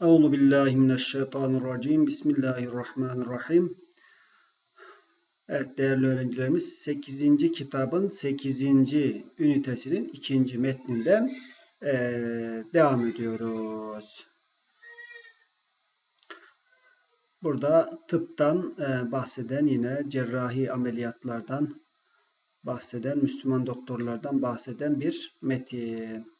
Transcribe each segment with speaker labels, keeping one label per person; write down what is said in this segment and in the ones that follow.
Speaker 1: Euzu billahi mineşşeytanirracim. Bismillahirrahmanirrahim. Evet değerli öğrencilerimiz 8. kitabın 8. ünitesinin 2. metninden eee, devam ediyoruz. Burada tıptan eee, bahseden yine cerrahi ameliyatlardan bahseden, Müslüman doktorlardan bahseden bir metin.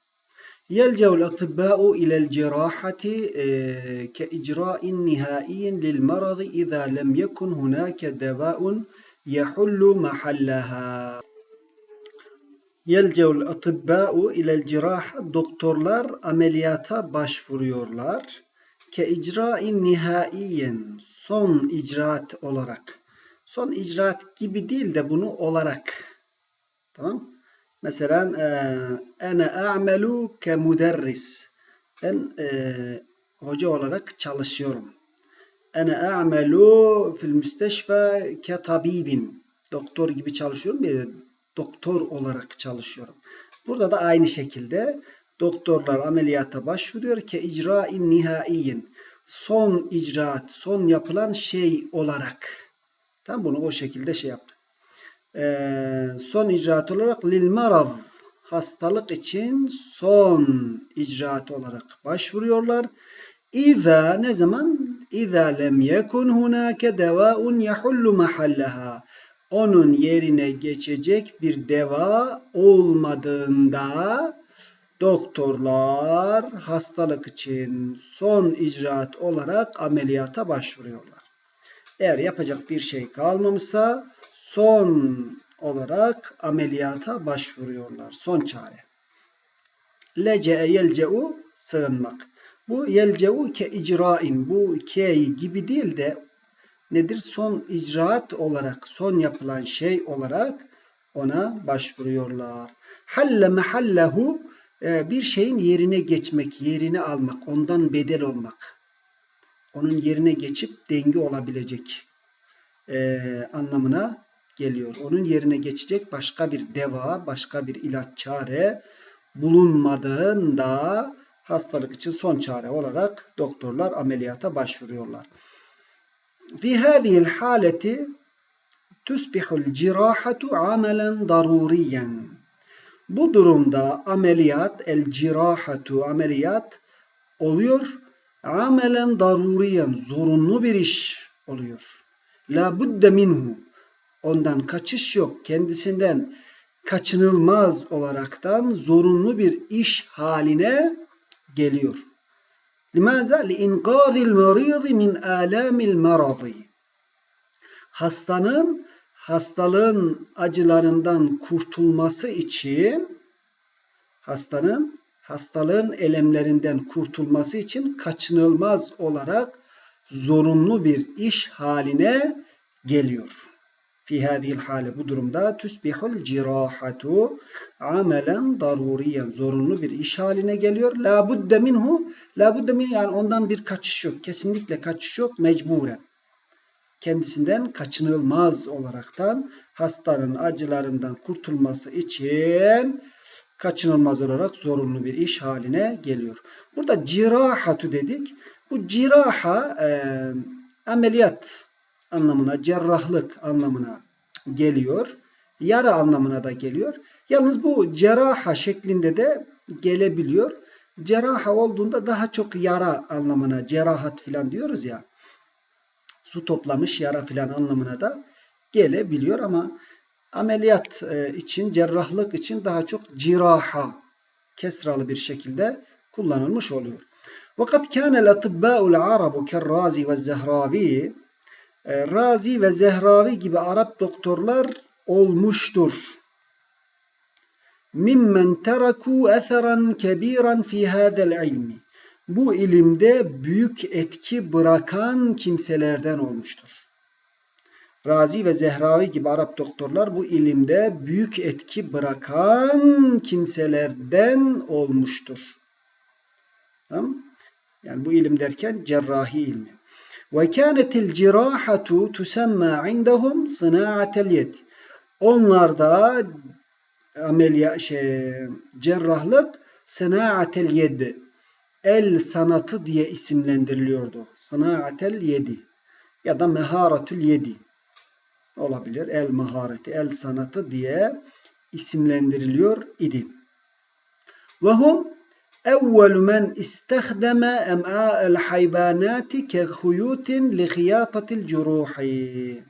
Speaker 1: يلجأ الأطباء إلى الجراحة آه، كإجراء نهائي للمرض إذا لم يكن هناك دواء يحل محلها. يلجأ الأطباء إلى الجراحة doktorlar ameliyata başvuruyorlar. Ke icrain nihaiyen son icraat olarak. Son icraat gibi değil de bunu olarak. Tamam? Mesela ene a'melu ke müderris. Ben e, hoca olarak çalışıyorum. Ene a'melu fil müsteşfe ke tabibin. Doktor gibi çalışıyorum ya doktor olarak çalışıyorum. Burada da aynı şekilde doktorlar ameliyata başvuruyor ki icrain nihaiyin. Son icraat, son yapılan şey olarak. Tam bunu o şekilde şey yaptı. Ee, son icraat olarak lil marad hastalık için son icraat olarak başvuruyorlar. İza ne zaman? İza lem yekun hunake devaun yahullu mahallaha. Onun yerine geçecek bir deva olmadığında doktorlar hastalık için son icraat olarak ameliyata başvuruyorlar. Eğer yapacak bir şey kalmamışsa son olarak ameliyata başvuruyorlar. Son çare. Lece'e yelce'u sığınmak. Bu yelce'u ke icrain. Bu ke gibi değil de nedir? Son icraat olarak, son yapılan şey olarak ona başvuruyorlar. Halle mehallehu e, bir şeyin yerine geçmek, yerini almak, ondan bedel olmak. Onun yerine geçip denge olabilecek e, anlamına geliyor. Onun yerine geçecek başka bir deva, başka bir ilaç çare bulunmadığında hastalık için son çare olarak doktorlar ameliyata başvuruyorlar. Fi hadihi'l haleti tusbihul cirahatu amelen daruriyen. Bu durumda ameliyat, el cirahatu ameliyat oluyor. Amelen daruriyen, zorunlu bir iş oluyor. La budde minhu ondan kaçış yok. Kendisinden kaçınılmaz olaraktan zorunlu bir iş haline geliyor. Limaza? Liinkâzil marîzi min âlâmil maradî. Hastanın hastalığın acılarından kurtulması için hastanın hastalığın elemlerinden kurtulması için kaçınılmaz olarak zorunlu bir iş haline geliyor. Fi hâzihil hâle bu durumda tüsbihul cirahatu amelen daruriyen zorunlu bir iş haline geliyor. La budde minhu la budde min yani ondan bir kaçış yok. Kesinlikle kaçış yok mecburen. Kendisinden kaçınılmaz olaraktan hastanın acılarından kurtulması için kaçınılmaz olarak zorunlu bir iş haline geliyor. Burada cirahatu dedik. Bu ciraha e, ameliyat anlamına, cerrahlık anlamına geliyor. Yara anlamına da geliyor. Yalnız bu ceraha şeklinde de gelebiliyor. Ceraha olduğunda daha çok yara anlamına, cerahat filan diyoruz ya. Su toplamış yara filan anlamına da gelebiliyor ama ameliyat e, için, cerrahlık için daha çok ciraha kesralı bir şekilde kullanılmış oluyor. Kânel atibbâul arabu kerrazi ve zehravi e, Razi ve Zehravi gibi Arap doktorlar olmuştur. Mimmen teraku eseran kebiran fi hadel ilmi. Bu ilimde büyük etki bırakan kimselerden olmuştur. Razi ve Zehravi gibi Arap doktorlar bu ilimde büyük etki bırakan kimselerden olmuştur. Tamam? Yani bu ilim derken cerrahi ilmi. Ve kânetil cirahatu tusemma indahum sınaatel yed. Onlarda ameliyat şey cerrahlık sınaatel yed. el sanatı diye isimlendiriliyordu. Sanaatel yedi ya da meharatül yedi olabilir. El mahareti, el sanatı diye isimlendiriliyor idi. Ve hum istahdama em'a'el hayvanati ke huyutin li khiyatatil curuhi.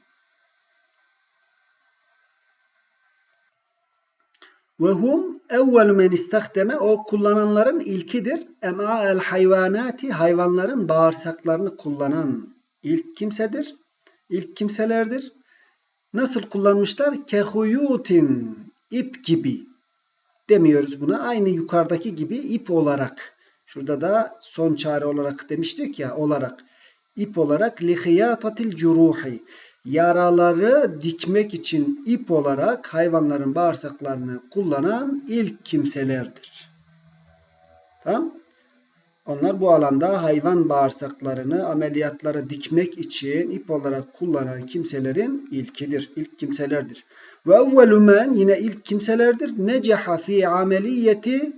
Speaker 1: Ve hum evvelu men istahdeme o kullananların ilkidir. Em'a el hayvanati hayvanların bağırsaklarını kullanan ilk kimsedir. İlk kimselerdir. Nasıl kullanmışlar? Kehuyutin ip gibi demiyoruz buna. Aynı yukarıdaki gibi ip olarak. Şurada da son çare olarak demiştik ya olarak. ip olarak lihiyatatil curuhi yaraları dikmek için ip olarak hayvanların bağırsaklarını kullanan ilk kimselerdir. Tamam? Onlar bu alanda hayvan bağırsaklarını ameliyatlara dikmek için ip olarak kullanan kimselerin ilkidir, ilk kimselerdir. Ve evvelu yine ilk kimselerdir. Necaha fi ameliyeti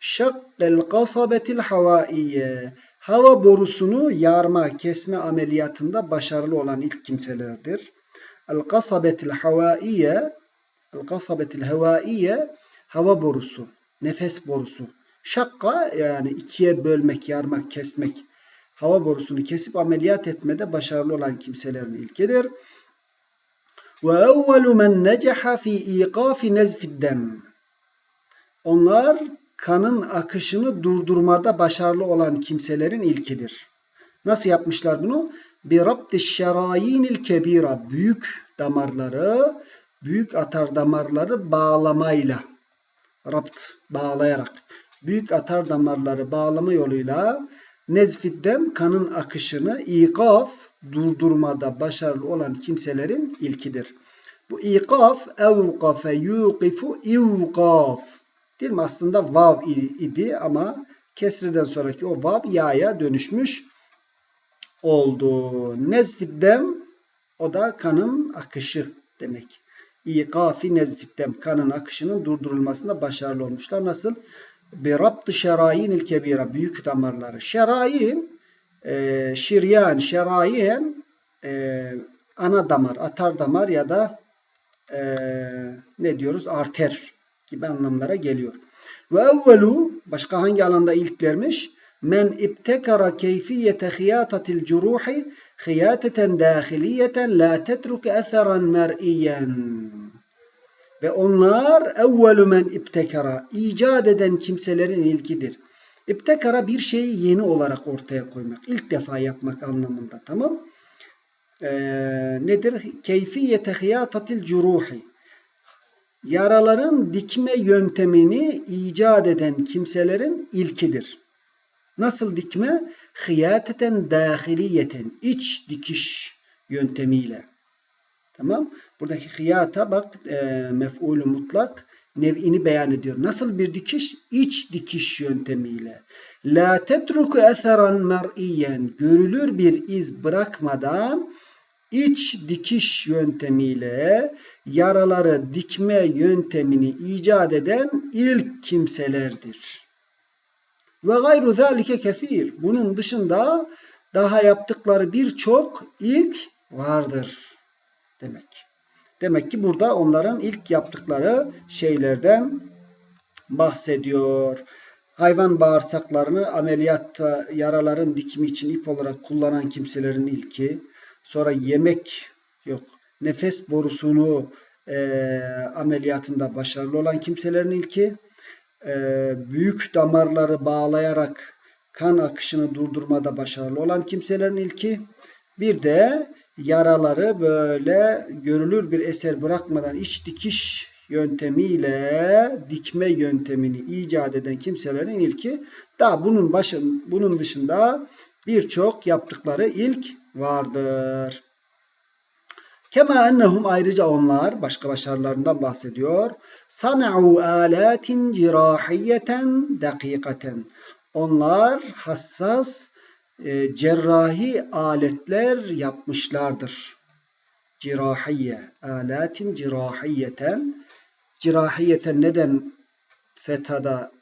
Speaker 1: şakkel kasabetil havaiye hava borusunu yarma, kesme ameliyatında başarılı olan ilk kimselerdir. Havaiye El-kasabetil havaiye hava borusu, nefes borusu. Şakka yani ikiye bölmek, yarmak, kesmek. Hava borusunu kesip ameliyat etmede başarılı olan kimselerin ilkidir. Evvelu men necaha fi iqafi nezfid dem. Onlar kanın akışını durdurmada başarılı olan kimselerin ilkidir. Nasıl yapmışlar bunu? Rabdi şerayinil kebira büyük damarları, büyük atar damarları bağlamayla rapt bağlayarak büyük atar damarları bağlama yoluyla nezfiddem kanın akışını ikaf durdurmada başarılı olan kimselerin ilkidir. Bu ikaf evkafe yuqifu ivkaf Değil mi? Aslında vav idi ama kesreden sonraki o vav ya'ya dönüşmüş oldu. Nezfiddem o da kanın akışı demek. İkafi nezfiddem kanın akışının durdurulmasında başarılı olmuşlar. Nasıl? Bir rabtı şerayinil kebira büyük damarları. Şerayin e, şiryan, şerayin e, ana damar, atar damar ya da e, ne diyoruz? Arter gibi anlamlara geliyor. Ve evvelu başka hangi alanda ilklermiş? Men ibtekara keyfiyete hiyatatil curuhi hiyateten dahiliyeten la tetruk eseran mer'iyen. Ve onlar evvelu men ibtekara icat eden kimselerin ilkidir. İbtekara bir şeyi yeni olarak ortaya koymak, ilk defa yapmak anlamında tamam. Ee, nedir? Keyfiyete hiyatatil curuhi yaraların dikme yöntemini icat eden kimselerin ilkidir. Nasıl dikme? Hıyateten dahiliyeten, iç dikiş yöntemiyle. Tamam. Buradaki hıyata bak e, mef'ulü mutlak nev'ini beyan ediyor. Nasıl bir dikiş? İç dikiş yöntemiyle. La tetruku eseran mer'iyen. Görülür bir iz bırakmadan iç dikiş yöntemiyle yaraları dikme yöntemini icat eden ilk kimselerdir. Ve gayru zalike kesir. Bunun dışında daha yaptıkları birçok ilk vardır demek. Demek ki burada onların ilk yaptıkları şeylerden bahsediyor. Hayvan bağırsaklarını ameliyatta yaraların dikimi için ip olarak kullanan kimselerin ilki. Sonra yemek yok. Nefes borusunu e, ameliyatında başarılı olan kimselerin ilki. E, büyük damarları bağlayarak kan akışını durdurmada başarılı olan kimselerin ilki. Bir de yaraları böyle görülür bir eser bırakmadan iç dikiş yöntemiyle dikme yöntemini icat eden kimselerin ilki. Daha bunun başın bunun dışında birçok yaptıkları ilk vardır. Kema ennehum ayrıca onlar başka başarılarından bahsediyor. Sana'u alatin cirahiyeten dakikaten. Onlar hassas e, cerrahi aletler yapmışlardır. Cirahiye, alatin cirahiyeten. Cirahiyeten neden fetada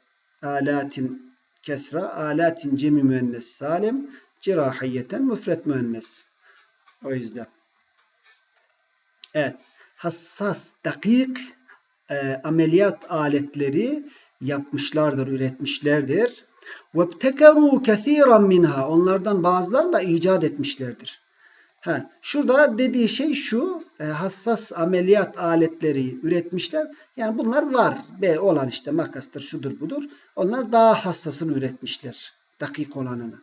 Speaker 1: alatin kesra. Alatin cemi müennes salim. Cirahiyeten müfret müennes. O yüzden. Evet. Hassas, dakik e, ameliyat aletleri yapmışlardır, üretmişlerdir. وَابْتَكَرُوا كَثِيرًا minha. Onlardan bazılarını da icat etmişlerdir. Ha, şurada dediği şey şu, e, hassas ameliyat aletleri üretmişler. Yani bunlar var. B olan işte makastır, şudur budur. Onlar daha hassasını üretmişler. Dakik olanını.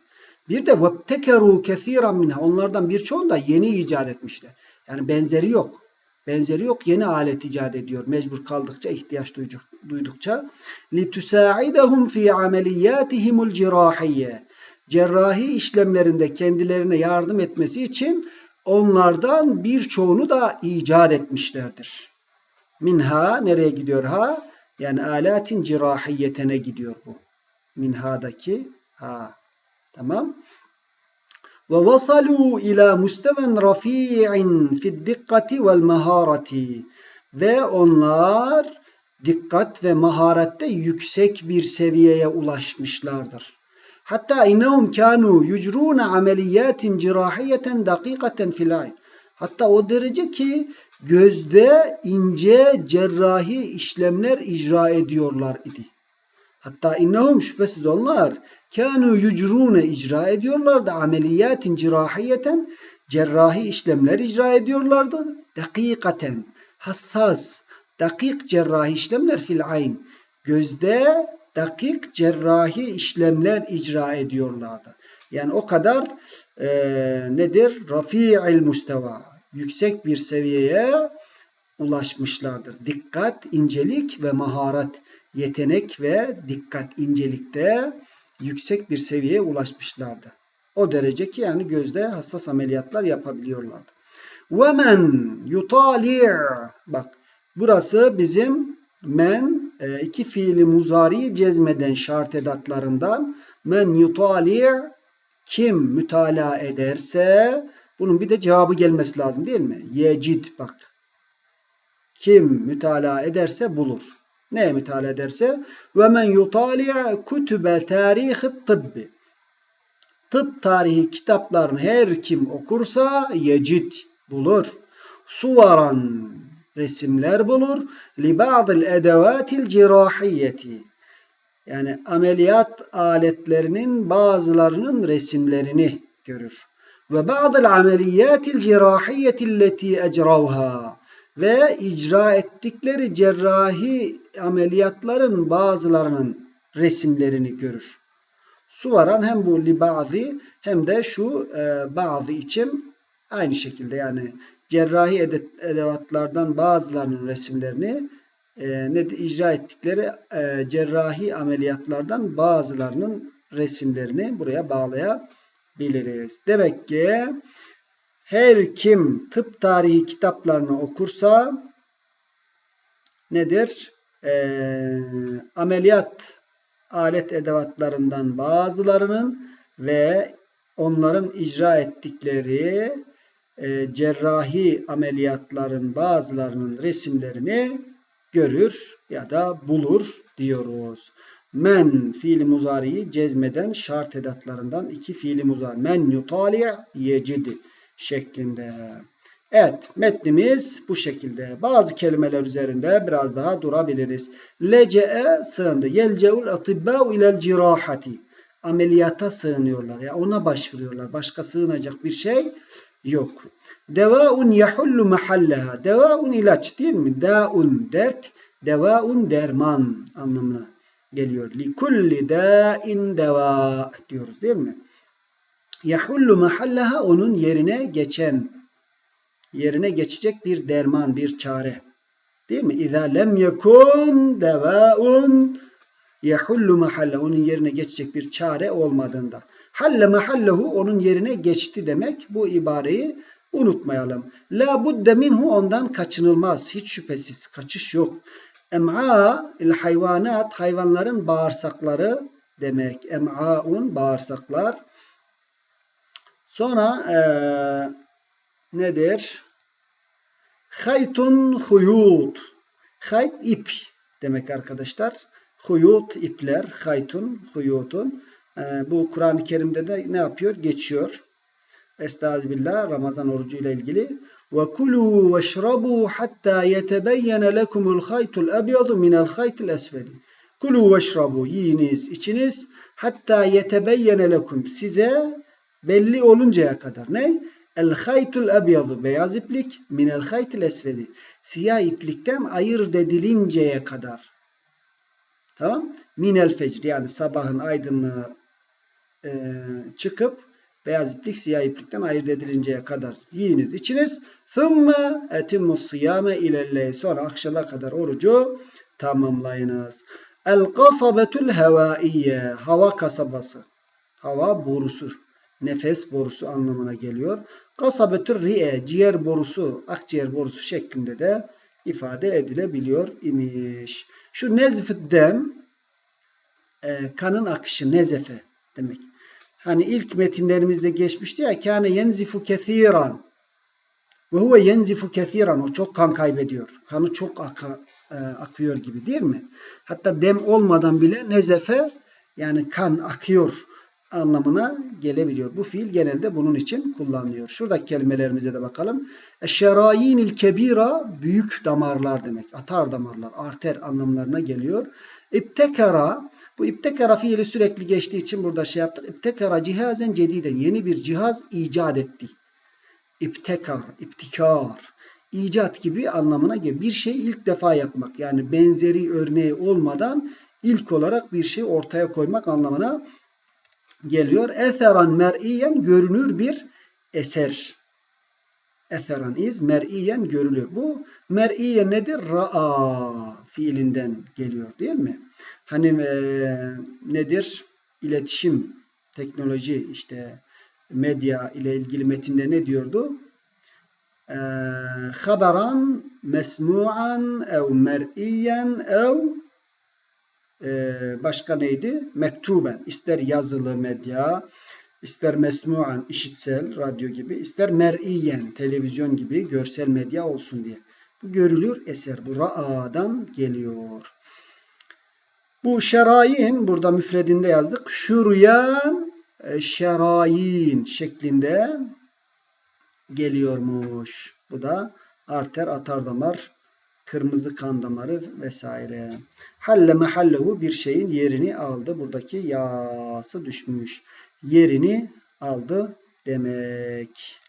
Speaker 1: Bir de وَابْتَكَرُوا كَثِيرًا minha. Onlardan birçoğunu da yeni icat etmişler. Yani benzeri yok. Benzeri yok. Yeni alet icat ediyor. Mecbur kaldıkça, ihtiyaç duydukça. لِتُسَاعِدَهُمْ فِي عَمَلِيَّاتِهِمُ الْجِرَاحِيَّةِ Cerrahi işlemlerinde kendilerine yardım etmesi için onlardan birçoğunu da icat etmişlerdir. Minha nereye gidiyor ha? Yani alatin cirahiyetene gidiyor bu. Minha'daki ha. Tamam. Ve vasalu ila musteven rafi'in fid dikkati vel maharati. Ve onlar dikkat ve maharette yüksek bir seviyeye ulaşmışlardır. Hatta innehum kanu yucruna ameliyatin cirahiyeten dakikaten fil. Hatta o derece ki gözde ince cerrahi işlemler icra ediyorlar idi. Hatta innehum şüphesiz onlar kanu yucrune icra ediyorlardı ameliyatin cirahiyeten cerrahi işlemler icra ediyorlardı. Dakikaten hassas dakik cerrahi işlemler fil ayn. Gözde dakik cerrahi işlemler icra ediyorlardı. Yani o kadar e, nedir? Rafi'il musteva. Yüksek bir seviyeye ulaşmışlardır. Dikkat, incelik ve maharet, yetenek ve dikkat, incelikte yüksek bir seviyeye ulaşmışlardı. O derece ki yani gözde hassas ameliyatlar yapabiliyorlardı. Ve men yutalir. Bak burası bizim men e, iki fiili muzari cezmeden şart edatlarından men yutalir kim mütala ederse bunun bir de cevabı gelmesi lazım değil mi? Yecid bak. Kim mütala ederse bulur. Ne mütalaa ederse? Ve men yutali kutube tarihi tıbbi. Tıp tarihi kitaplarını her kim okursa yecid bulur. Suvaran resimler bulur. Li ba'dil edevatil cirahiyeti. Yani ameliyat aletlerinin bazılarının resimlerini görür. Ve ba'dil ameliyatil cirahiyeti leti ecravha. Ve icra ettikleri cerrahi ameliyatların bazılarının resimlerini görür. Suvaran hem bu li ba'zi hem de şu e, bazı için aynı şekilde yani cerrahi edevatlardan bazılarının resimlerini e, ne icra ettikleri e, cerrahi ameliyatlardan bazılarının resimlerini buraya bağlayabiliriz. Demek ki her kim tıp tarihi kitaplarını okursa nedir? E, ameliyat alet edevatlarından bazılarının ve onların icra ettikleri e, cerrahi ameliyatların bazılarının resimlerini görür ya da bulur diyoruz. Men fiili muzariyi cezmeden şart edatlarından iki fiili muzari. Men yutali' yecidi şeklinde. Evet metnimiz bu şekilde. Bazı kelimeler üzerinde biraz daha durabiliriz. Lece'e sığındı. Yelceul atibbâ'u ilel cirahati. Ameliyata sığınıyorlar. Ya yani ona başvuruyorlar. Başka sığınacak bir şey yok. Devaun yahullu mahallaha. Devaun ilaç değil mi? Daun dert, devaun derman anlamına geliyor. Li kulli da'in deva diyoruz değil mi? Yahullu mahallaha onun yerine geçen, yerine geçecek bir derman, bir çare. Değil mi? İza lem yekun devaun yahullu mahalle onun yerine geçecek bir çare olmadığında. Halle mahallehu onun yerine geçti demek. Bu ibareyi unutmayalım. La budde minhu ondan kaçınılmaz. Hiç şüphesiz. Kaçış yok. Em'a il hayvanat hayvanların bağırsakları demek. Em'aun bağırsaklar. Sonra ee, nedir? Haytun huyut. Hayt ip demek arkadaşlar. Huyut ipler, haytun, huyutun. Ee, bu Kur'an-ı Kerim'de de ne yapıyor? Geçiyor. Estağfirullah Ramazan orucu ile ilgili. Ve kulu veşrabu hatta yetebeyyene lekumul haytul ebyadu minel haytil esvedi. Kulu veşrabu yiyiniz, içiniz hatta yetebeyyene lekum size belli oluncaya kadar ne? El haytul ebyadı beyaz iplik minel haytil esvedi siyah iplikten ayırt edilinceye kadar. Tamam? Minel fecr yani sabahın aydınlığı e, çıkıp beyaz iplik siyah iplikten ayırt edilinceye kadar yiyiniz içiniz. Thumma etimmu siyame ilelley sonra akşama kadar orucu tamamlayınız. El kasabetul hevaiye hava kasabası hava borusu Nefes borusu anlamına geliyor. Kasabetül ri'e ciğer borusu, akciğer borusu şeklinde de ifade edilebiliyor imiş. Şu nezf dem e, kanın akışı nezefe demek. Hani ilk metinlerimizde geçmişti ya kâne yenzifu kethiran ve huve yenzifu kethiran o çok kan kaybediyor. Kanı çok aka, e, akıyor gibi değil mi? Hatta dem olmadan bile nezefe yani kan akıyor anlamına gelebiliyor. Bu fiil genelde bunun için kullanılıyor. Şuradaki kelimelerimize de bakalım. Eşşerayinil kebira büyük damarlar demek. Atar damarlar, arter anlamlarına geliyor. İbtekara bu iptekara fiili sürekli geçtiği için burada şey yaptık. İptekara cihazen cediden yeni bir cihaz icat etti. İptekar, iptikar, icat gibi anlamına geliyor. Bir şey ilk defa yapmak yani benzeri örneği olmadan ilk olarak bir şey ortaya koymak anlamına geliyor. Eseran mer'iyen görünür bir eser. Eseran iz mer'iyen görülür. Bu mer'iye nedir? Ra'a fiilinden geliyor değil mi? Hani e, nedir? İletişim, teknoloji, işte medya ile ilgili metinde ne diyordu? E, haberan mesmu'an ev mer'iyen ev başka neydi? Mektuben. İster yazılı medya, ister mesmu'an, işitsel, radyo gibi, ister mer'iyen, televizyon gibi görsel medya olsun diye. Bu görülür eser. Bu ra'adan geliyor. Bu şerayin burada müfredinde yazdık. Şuryan e, şerayin şeklinde geliyormuş. Bu da arter, atar damar, kırmızı kan damarı vesaire. Halle mahallehu bir şeyin yerini aldı. Buradaki yası düşmüş. Yerini aldı demek.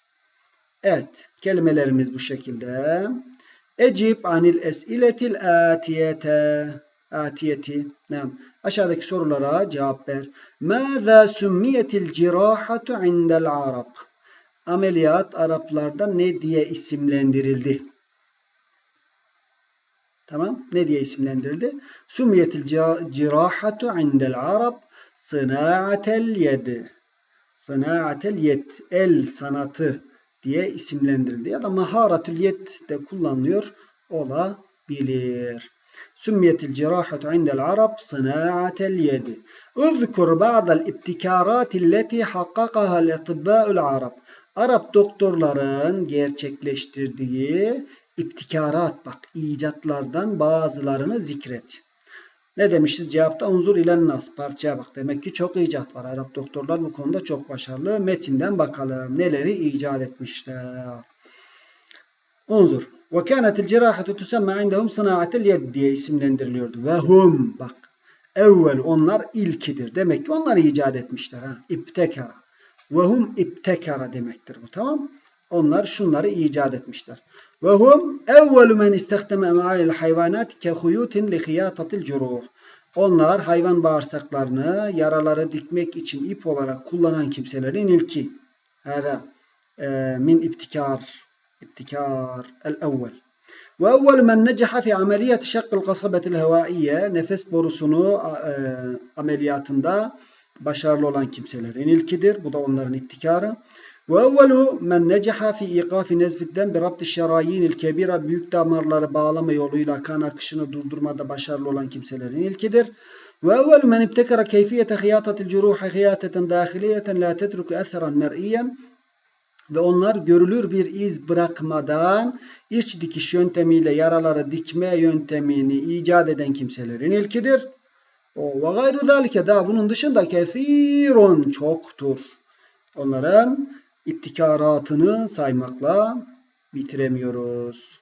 Speaker 1: Evet. Kelimelerimiz bu şekilde. Ecib anil esiletil atiyete atiyeti. Nem. Aşağıdaki sorulara cevap ver. Mâzâ sümmiyetil cirahatu indel Arab? Ameliyat Araplarda ne diye isimlendirildi? Tamam. Ne diye isimlendirildi? Sümmiyetil cirahatu indel arab sınaatel yedi. Sınaatel yet. El sanatı diye isimlendirildi. Ya da maharatül yet de kullanılıyor olabilir. Sümmiyetil cirahatu indel arab sınaatel yedi. Özkur ba'del ibtikaratil leti hakkakaha letibbâül arab. Arap doktorların gerçekleştirdiği iptikarat bak icatlardan bazılarını zikret. Ne demişiz cevapta? Unzur ilen nas. Parçaya bak. Demek ki çok icat var. Arap doktorlar bu konuda çok başarılı. Metinden bakalım. Neleri icat etmişler. Unzur. Ve kânetil cerâhetu tusemma indehum sanâatel yed diye isimlendiriliyordu. Ve hum bak. Evvel onlar ilkidir. Demek ki onlar icat etmişler. Ha. İptekara. Ve hum iptekara demektir bu. Tamam Onlar şunları icat etmişler. Ve hum evvelu men istehdeme ma'il hayvanat ke huyutin li hiyatatil curuh. Onlar hayvan bağırsaklarını yaraları dikmek için ip olarak kullanan kimselerin ilki. Hada e, min ibtikar. İbtikar el evvel. Ve evvel men necaha fi ameliyat şakkıl kasabetil hevaiye. Nefes borusunu e, ameliyatında başarılı olan kimselerin ilkidir. Bu da onların ibtikarı. Evvelu men necaha fi iqafi nezfitten bi rabti şerayinil kebira büyük damarları bağlama yoluyla kan akışını durdurmada başarılı olan kimselerin ilkidir. Evvelu men ibtekara keyfiyete hiyatatil curuhi hiyateten dahiliyeten la tetruku eseran mer'iyen ve onlar görülür bir iz bırakmadan iç dikiş yöntemiyle yaraları dikme yöntemini icat eden kimselerin ilkidir. O ve gayru zalike daha bunun dışında kesirun çoktur. Onların ittikaratını saymakla bitiremiyoruz.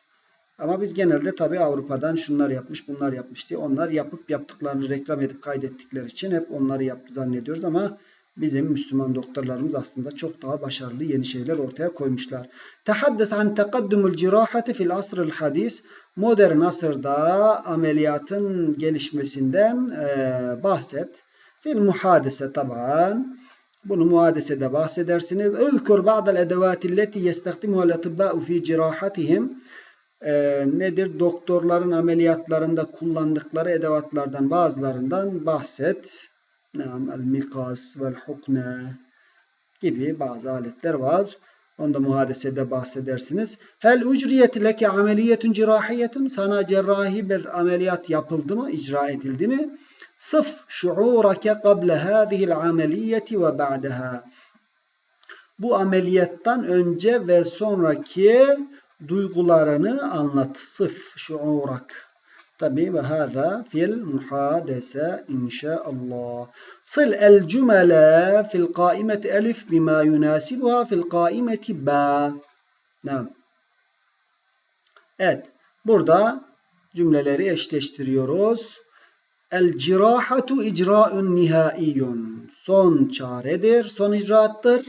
Speaker 1: Ama biz genelde tabii Avrupa'dan şunlar yapmış, bunlar yapmış diye onlar yapıp yaptıklarını reklam edip kaydettikleri için hep onları yaptı zannediyoruz ama bizim Müslüman doktorlarımız aslında çok daha başarılı yeni şeyler ortaya koymuşlar. Tehaddes an tekaddumul cirahati fil asril hadis. Modern asırda ameliyatın gelişmesinden e, bahset. Fil muhadese taban. Bunu muhadesede bahsedersiniz. Üzkur ba'dal edevati leti yestahdimuha l-atibba'u fi cirahatihim. Ee, nedir? Doktorların ameliyatlarında kullandıkları edevatlardan bazılarından bahset. Nam el mikas vel hukne gibi bazı aletler var. Onda muhadesede bahsedersiniz. Hel ucriyet leke ameliyetun cirahiyetun sana cerrahi bir ameliyat yapıldı mı? icra edildi mi? Sıf şuurake kable hâzihil ameliyeti ve ba'daha. Bu ameliyattan önce ve sonraki duygularını anlat. Sıf şuurak. Tabi ve hâzâ fil muhadese inşaallah. Sil el cümle fil kaimeti elif bima yunasibuha fil kaimeti ba. Nam. Evet. Burada cümleleri eşleştiriyoruz. El cirahatu icra'un nihaiyun. Son çaredir, son icraattır.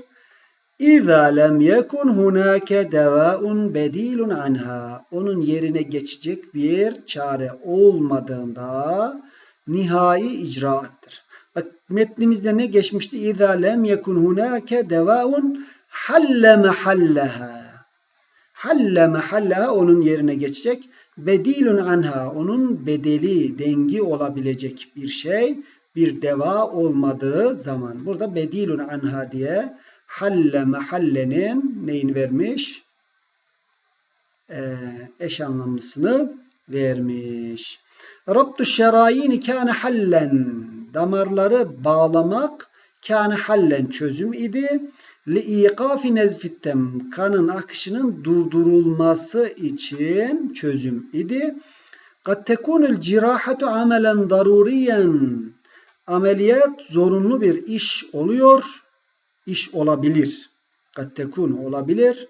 Speaker 1: İza lem yekun hunake devaun bedilun anha. Onun yerine geçecek bir çare olmadığında nihai icraattır. Bak metnimizde ne geçmişti? İza lem yekun hunake devaun halle mehalleha. Halle mehalleha onun yerine geçecek. Bedilun anha onun bedeli, dengi olabilecek bir şey, bir deva olmadığı zaman. Burada bedilun anha diye halle mahallenin neyin vermiş? Ee, eş anlamlısını vermiş. Rabtu şerayini kâne hallen. Damarları bağlamak kâne hallen çözüm idi. Li ikafi nezfittem. Kanın akışının durdurulması için çözüm idi. Kad tekunul cirahatu amelen daruriyen. Ameliyat zorunlu bir iş oluyor iş olabilir. Kad tekun olabilir.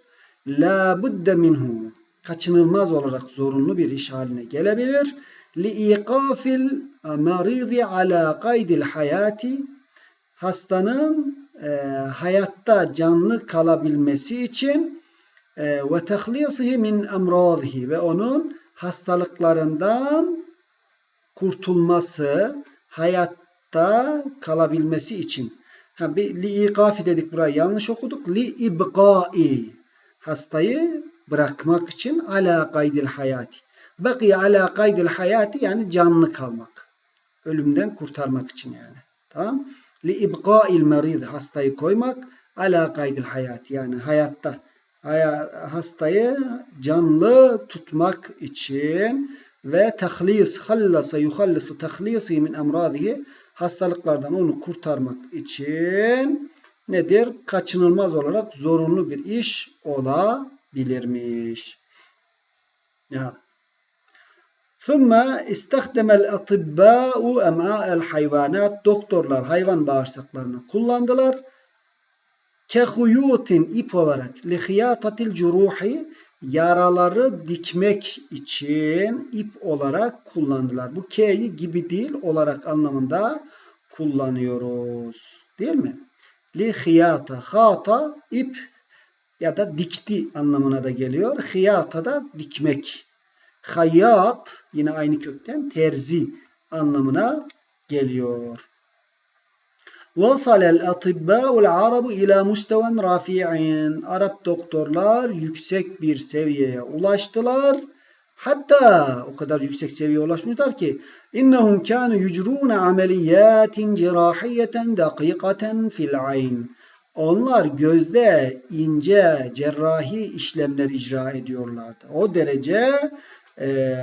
Speaker 1: La budde minhu. Kaçınılmaz olarak zorunlu bir iş haline gelebilir. Li iqafil maridi ala kaydil hayati. Hastanın e, hayatta canlı kalabilmesi için e, ve tehlisihi min emradihi ve onun hastalıklarından kurtulması, hayatta kalabilmesi için Ha, bir li ikafi dedik burayı yanlış okuduk. Li ibqai. Hastayı bırakmak için ala kaydil hayati. Baki ala kaydil hayati yani canlı kalmak. Ölümden kurtarmak için yani. Tamam. Li ibqa'il merid hastayı koymak ala kaydil hayati yani hayatta hastayı canlı tutmak için ve tahlis hallasa yuhallisu tahlisi min emradihi hastalıklardan onu kurtarmak için nedir? Kaçınılmaz olarak zorunlu bir iş olabilirmiş. Ya. ثُمَّ اِسْتَخْدَمَ الْاَطِبَّاءُ اَمْعَاءَ الْحَيْوَانَاتِ Doktorlar hayvan bağırsaklarını kullandılar. Kehuyutin ip olarak lihiyatatil curuhi yaraları dikmek için ip olarak kullandılar. Bu K'yi gibi değil olarak anlamında kullanıyoruz. Değil mi? Li hiyata. Hata ip ya da dikti anlamına da geliyor. Hiyata da dikmek. Hayyat yine aynı kökten terzi anlamına geliyor. وصل الأطباء العرب إلى مستوى رفيع Arap doktorlar yüksek bir seviyeye ulaştılar. Hatta o kadar yüksek seviyeye ulaşmışlar ki innahum kanu yucrun ameliyatin cerahiyeten dakikaten fil ayn. Onlar gözde ince cerrahi işlemler icra ediyorlardı. O derece e,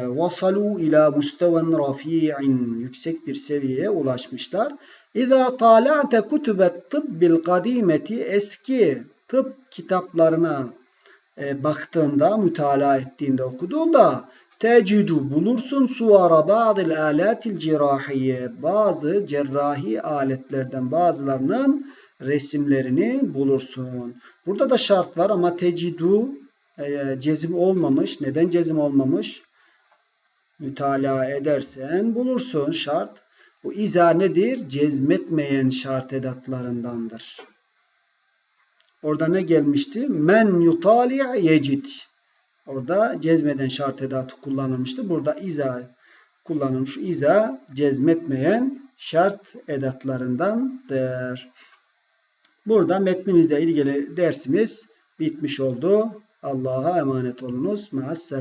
Speaker 1: vasalu ila musteven rafi'in yüksek bir seviyeye ulaşmışlar. İza tala'te kutubet tıbbil kadimeti eski tıp kitaplarına e, baktığında, mütalaa ettiğinde, okuduğunda Tecidu bulursun suvara ba'dil alatil cirahiye. Bazı cerrahi aletlerden bazılarının resimlerini bulursun. Burada da şart var ama tecidu cezim olmamış. Neden cezim olmamış? Mütalaa edersen bulursun şart. Bu iza nedir? Cezmetmeyen şart edatlarındandır. Orada ne gelmişti? Men yutali' yecid. Orada cezmeden şart edatı kullanılmıştı. Burada iza kullanılmış. İza cezmetmeyen şart edatlarındandır. Burada metnimizle ilgili dersimiz bitmiş oldu. Allah'a emanet olunuz. Ma'as.